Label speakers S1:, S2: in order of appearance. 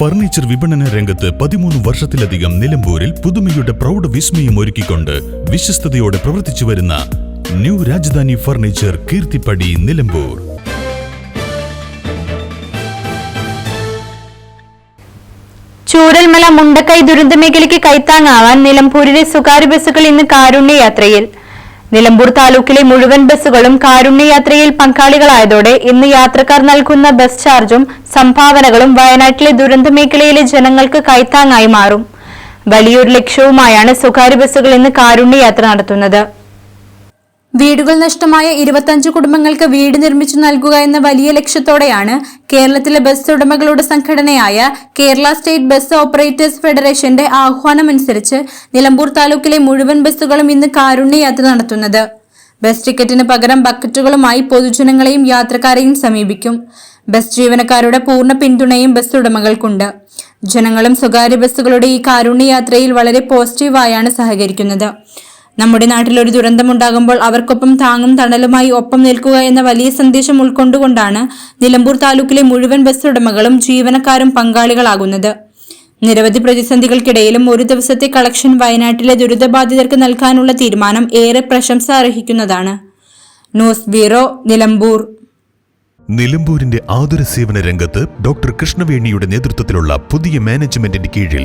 S1: Furniture വിപണന രംഗത്ത് പതിമൂന്ന് വർഷത്തിലധികം നിലമ്പൂരിൽ പുതുമയുടെ പ്രൗഢ വിസ്മയം ഒരുക്കിക്കൊണ്ട് വിശ്വസ്തയോടെ പ്രവർത്തിച്ചു വരുന്ന ന്യൂ രാജധാനി ഫർണിച്ചർ കീർത്തിപ്പടി നിലമ്പൂർ.
S2: ചൂരൽമല മുണ്ടക്കൈ ദുരന്ത മേഖലയ്ക്ക് കൈത്താങ്ങാവാൻ നിലമ്പൂരിലെ സ്വകാര്യ ബസ്സുകൾ ഇന്ന് കാരുണ്യ യാത്രയിൽ. നിലമ്പൂർ താലൂക്കിലെ മുഴുവൻ ബസ്സുകളും കാരുണ്യയാത്രയിൽ പങ്കാളികളായതോടെ ഇന്ന് യാത്രക്കാർ നൽകുന്ന ബസ് ചാർജും സംഭാവനകളും വയനാട്ടിലെ ദുരന്ത മേഖലയിലെ ജനങ്ങൾക്ക് കൈത്താങ്ങായി മാറും. വലിയൊരു ലക്ഷ്യവുമായാണ് സ്വകാര്യ ബസ്സുകൾ ഇന്ന് കാരുണ്യയാത്ര നടത്തുന്നത്. വീടുകൾ നഷ്ടമായ ഇരുപത്തഞ്ച് കുടുംബങ്ങൾക്ക് വീട് നിർമ്മിച്ചു നൽകുക എന്ന വലിയ ലക്ഷ്യത്തോടെയാണ് കേരളത്തിലെ ബസ് ഉടമകളുടെ സംഘടനയായ കേരള സ്റ്റേറ്റ് ബസ് ഓപ്പറേറ്റേഴ്സ് ഫെഡറേഷന്റെ ആഹ്വാനമനുസരിച്ച് നിലമ്പൂർ താലൂക്കിലെ മുഴുവൻ ബസ്സുകളും ഇന്ന് കാരുണ്യയാത്ര നടത്തുന്നത്. ബസ് ടിക്കറ്റിന് പകരം ബക്കറ്റുകളുമായി പൊതുജനങ്ങളെയും യാത്രക്കാരെയും സമീപിക്കും. ബസ് ജീവനക്കാരുടെ പൂർണ പിന്തുണയും ബസ് ഉടമകൾക്കുണ്ട്. ജനങ്ങളും സ്വകാര്യ ബസ്സുകളുടെ ഈ കാരുണ്യയാത്രയിൽ വളരെ പോസിറ്റീവായാണ് സഹകരിക്കുന്നത്. നമ്മുടെ നാട്ടിൽ ഒരു ദുരന്തമുണ്ടാകുമ്പോൾ അവർക്കൊപ്പം താങ്ങും തണലുമായി ഒപ്പം നിൽക്കുക എന്ന വലിയ സന്ദേശം ഉൾക്കൊണ്ടുകൊണ്ടാണ് നിലമ്പൂർ താലൂക്കിലെ മുഴുവൻ ബസ് ഉടമകളും ജീവനക്കാരും പങ്കാളികളാകുന്നത്. നിരവധി പ്രതിസന്ധികൾക്കിടയിലും ഒരു ദിവസത്തെ കളക്ഷൻ വയനാട്ടിലെ ദുരിതബാധിതർക്ക് നൽകാനുള്ള തീരുമാനം ഏറെ പ്രശംസ അർഹിക്കുന്നതാണ്. News bureau Nilambur.
S1: നിലമ്പൂരിന്റെ ആതുര സേവന രംഗത്ത് ഡോക്ടർ കൃഷ്ണവേണിയുടെ നേതൃത്വത്തിലുള്ള പുതിയ മാനേജ്മെന്റിന്റെ കീഴിൽ